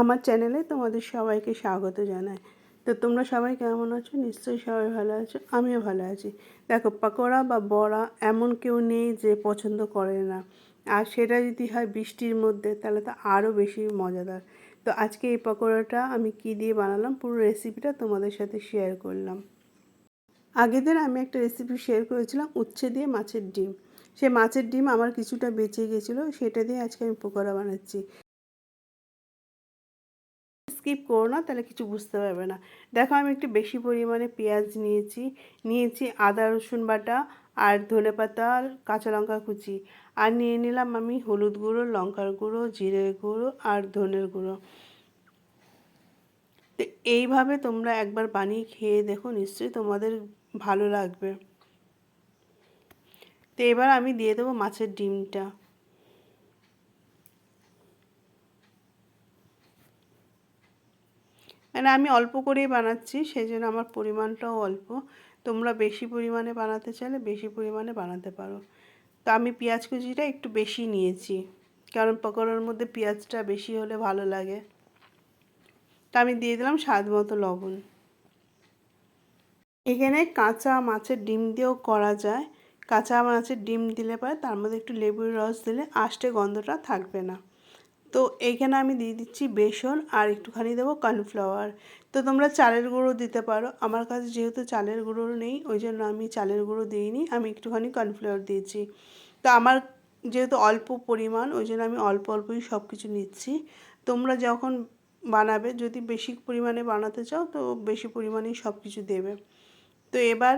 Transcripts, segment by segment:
আমার চ্যানেলে তোমাদের সবাইকে স্বাগত জানাই। তো তোমরা সবাই কেমন আছো? নিশ্চয়ই সবাই ভালো আছো, আমিও ভালো আছি। দেখো, পকোড়া বা বড়া এমন কেউ নেই যে পছন্দ করে না। আর সেটা যদি হয় বৃষ্টির মধ্যে, তাহলে তো আরও বেশি মজাদার। তো আজকে এই পকোড়াটা আমি কি দিয়ে বানালাম, পুরো রেসিপিটা তোমাদের সাথে শেয়ার করলাম। আগের দিন আমি একটা রেসিপি শেয়ার করেছিলাম, উচ্ছে দিয়ে মাছের ডিম। সে মাছের ডিম আমার কিছুটা বেঁচে গেছিল, সেটা দিয়ে আজকে আমি পকোড়া বানাচ্ছি। স্কিপ করো না, তাহলে কিছু বুঝতে পারবে না। দেখো, আমি একটু বেশি পরিমাণে পেঁয়াজ নিয়েছি নিয়েছি আদা, রসুন বাটা আর ধনে পাতা কাঁচা লঙ্কা কুচি। আর নিয়ে নিলাম আমি হলুদ গুঁড়ো, লঙ্কার গুঁড়ো জিরের গুঁড়ো আর ধনের গুঁড়ো। তো এইভাবে তোমরা একবার বানিয়ে খেয়ে দেখো, নিশ্চয়ই তোমাদের ভালো লাগবে। তো এবার আমি দিয়ে দেবো মাছের ডিমটা। মানে আমি অল্প করেই বানাচ্ছি সেই জন্য আমার পরিমাণটাও অল্প। তোমরা বেশি পরিমাণে বানাতে চাইলে বেশি পরিমাণে বানাতে পারো। তো আমি পেঁয়াজ কুচিটা একটু বেশি নিয়েছি, কারণ পকোড়ার মধ্যে পেঁয়াজটা বেশি হলে ভালো লাগে। তা আমি দিয়ে দিলাম স্বাদ মতো লবণ। এখানে কাঁচা মাছের ডিম দিয়েও করা যায়। কাঁচা মাছের ডিম দিলে পরে তার মধ্যে একটু লেবুর রস দিলে আষ্টে গন্ধটা থাকবে না। তো এইখানে আমি দিয়ে দিচ্ছি বেসন আর একটুখানি দেবো কর্নফ্লাওয়ার। তো তোমরা চালের গুঁড়ো দিতে পারো। আমার কাছে যেহেতু চালের গুঁড়ো নেই, ওই জন্য আমি চালের গুঁড়ো দিইনি। আমি একটুখানি কর্নফ্লাওয়ার দিয়েছি। তো আমার যেহেতু অল্প পরিমাণ, ওই জন্য আমি অল্প অল্পই সব কিছু নিচ্ছি। তোমরা যখন বানাবে, যদি বেশি পরিমাণে বানাতে চাও, তো বেশি পরিমাণেই সব কিছু দেবে। তো এবার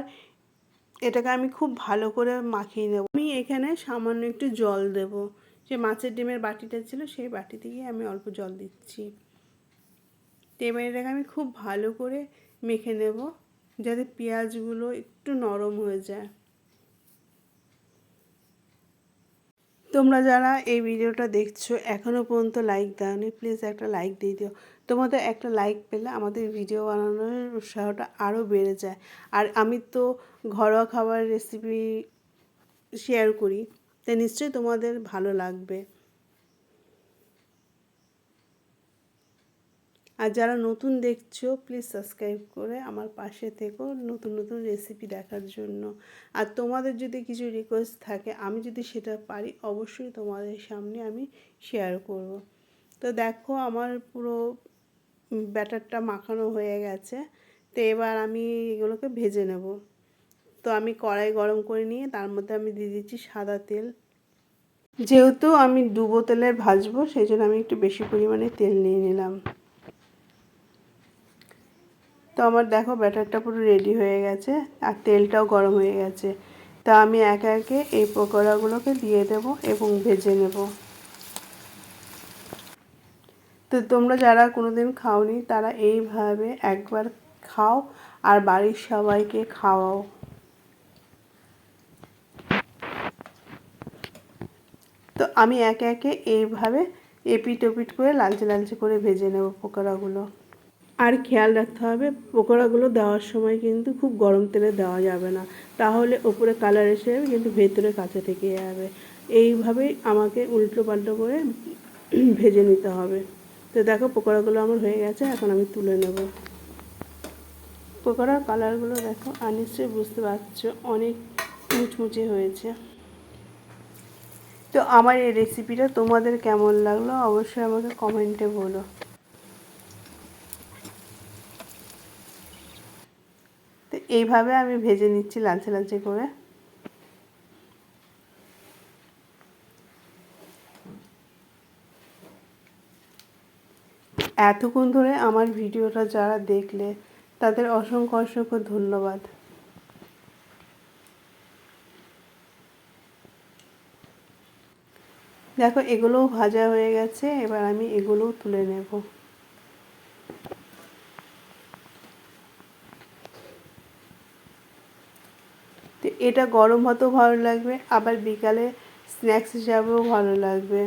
এটাকে আমি খুব ভালো করে মাখিয়ে নেব। আমি এখানে সামান্য একটু জল দেব। যে মাছের ডিমের বাটিটা ছিল সেই বাটি থেকে আমি অল্প জল দিচ্ছি। তো আমি খুব ভালো করে মেখে নেব যাতে পেঁয়াজগুলো একটু নরম হয়ে যায়। তোমরা যারা এই ভিডিওটা দেখছ এখনও পর্যন্ত লাইক দাওনি প্লিজ একটা লাইক দিয়ে দিও। তোমাদের একটা লাইক পেলে আমাদের ভিডিও বানানোর উৎসাহটা আরও বেড়ে যায়। আর আমি তো ঘরোয়া খাবার রেসিপি শেয়ার করি। তাই নিশ্চয়ই তোমাদের ভালো লাগবে। আর যারা নতুন দেখছ প্লিজ সাবস্ক্রাইব করে আমার পাশে থেকো নতুন নতুন রেসিপি দেখার জন্য। আর তোমাদের যদি কিছু রিকোয়েস্ট থাকে, আমি যদি সেটা পারি, অবশ্যই তোমাদের সামনে আমি শেয়ার করব। তো দেখো, আমার পুরো ব্যাটারটা মাখানো হয়ে গেছে। তো এবার আমি এগুলোকে ভেজে নেব। তো আমি কড়াই গরম করে নিয়ে তার মধ্যে আমি দিয়ে দিচ্ছি সাদা তেল। যেহেতু আমি ডুবো বোতলের ভাজবো, সেই জন্য আমি একটু বেশি পরিমাণে তেল নিয়ে নিলাম। তো আমার দেখো ব্যাটারটা পুরো রেডি হয়ে গেছে আর তেলটাও গরম হয়ে গেছে। তা আমি একে একে এই পকোড়াগুলোকে দিয়ে দেব এবং ভেজে নেব। তো তোমরা যারা কোনো দিন খাওনি, তারা এইভাবে একবার খাও আর বাড়ির সবাইকে খাওয়াও তো আমি একে একে এইভাবে এপিট ওপিট করে, লালচে লালচে করে ভেজে নেব পকোড়াগুলো। আর খেয়াল রাখতে হবে, পকোড়াগুলো দেওয়ার সময় কিন্তু খুব গরম তেলে দেওয়া যাবে না। তাহলে ওপরে কালার এসে যাবে কিন্তু ভেতরে কাঁচা থেকে যাবে। এইভাবেই আমাকে উল্টো পাল্টো করে ভেজে নিতে হবে। তো দেখো, পকোড়াগুলো আমার হয়ে গেছে, এখন আমি তুলে নেব। পকোড়ার কালারগুলো দেখো, আর নিশ্চয়ই বুঝতে পারছ, অনেক মুচমুচে হয়েছে। তো আমার এই রেসিপিটা তোমাদের কেমন লাগল অবশ্যই আমাকে কমেন্টে বলো। তো এইভাবে আমি ভেজে নিচ্ছি লালচে লালচে করে। এতক্ষণ ধরে আমার ভিডিওটা যারা দেখলে তাদের অসংখ্য অসংখ্য ধন্যবাদ। দেখো, এগুলোও ভাজা হয়ে গেছে, এবার আমি এগুলোও তুলে নেব। তো এটা গরম হতেও ভালো লাগবে, আবার বিকালে স্ন্যাক্স হিসাবেও ভালো লাগবে।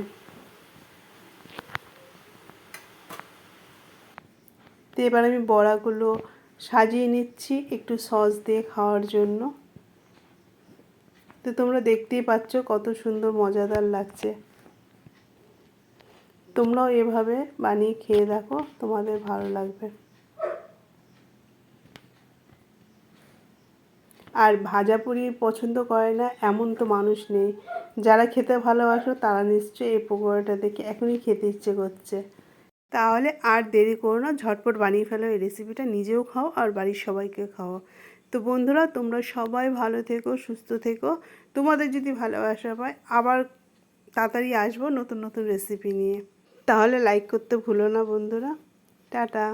তো এবার আমি বড়াগুলো সাজিয়ে নিচ্ছি একটু সস দিয়ে খাওয়ার জন্য। তো তোমরা দেখতেই পাচ্ছ কত সুন্দর, মজাদার লাগছে। তোমরাও এভাবে বানিয়ে খেয়ে দেখো, তোমাদের ভালো লাগবে। আর ভাজা পুরি পছন্দ করে না এমন তো মানুষ নেই। যারা খেতে ভালোবাসো, তারা নিশ্চয়ই এই পকোড়াটা দেখে এখনই খেতে ইচ্ছে করছে। তাহলে আর দেরি করো না, ঝটপট বানিয়ে ফেলো এই রেসিপিটা নিজেও খাও আর বাড়ির সবাইকে খাও। তো বন্ধুরা, তোমরা সবাই ভালো থেকো, সুস্থ থেকো। তোমাদের যদি ভালোবাসা পায়, আবার তাড়াতাড়ি আসব নতুন নতুন রেসিপি নিয়ে। তাহলে লাইক করতে ভুলো না বন্ধুরা। টাটা।